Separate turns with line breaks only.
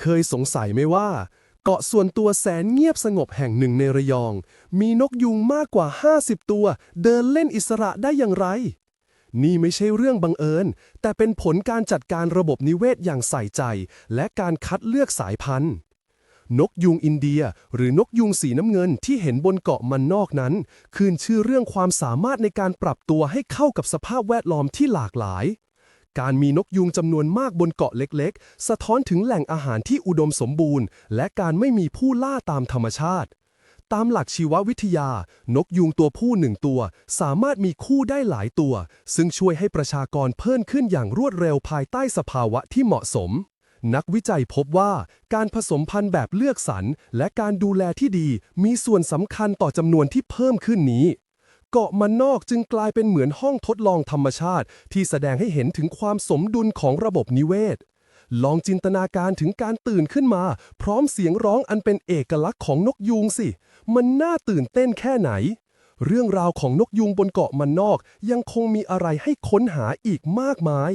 เคยสงสัยไหมว่า เกาะส่วนตัวแสนเงียบสงบแห่งหนึ่งในระยอง มีนกยุงมากกว่า 50 ตัว เดินเล่นอิสระได้อย่างไร นี่ไม่ใช่เรื่องบังเอิญ แต่เป็นผลการจัดการระบบนิเวศอย่างใส่ใจ และการคัดเลือกสายพันธุ์นกยุงอินเดีย หรือนกยุงสีน้ำเงินที่เห็นบนเกาะมันนอกนั้น คืนชื่อเรื่องความสามารถในการปรับตัวให้เข้ากับสภาพแวดล้อมที่หลากหลาย การมีนกยุงจำนวนมากบนเกาะเล็กๆ สะท้อนถึงแหล่งอาหารที่อุดมสมบูรณ์ และการไม่มีผู้ล่าตามธรรมชาติ ตามหลักชีววิทยา นกยุงตัวผู้หนึ่งตัว สามารถมีคู่ได้หลายตัว ซึ่งช่วยให้ประชากรเพิ่มขึ้นอย่างรวดเร็วภายใต้สภาวะที่เหมาะสมนักวิจัยพบว่าการผสมพันธุ์แบบเลือกสรรและการดูแลที่ดีมีส่วนสำคัญต่อจำนวนที่เพิ่มขึ้นนี้ เกาะมันนอกจึงกลายเป็นเหมือนห้องทดลองธรรมชาติ ที่แสดงให้เห็นถึงความสมดุลของระบบนิเวศ ลองจินตนาการถึงการตื่นขึ้นมา พร้อมเสียงร้องอันเป็นเอกลักษณ์ของนกยูงสิ มันน่าตื่นเต้นแค่ไหน เรื่องราวของนกยูงบนเกาะมันนอกยังคงมีอะไรให้ค้นหาอีกมากมาย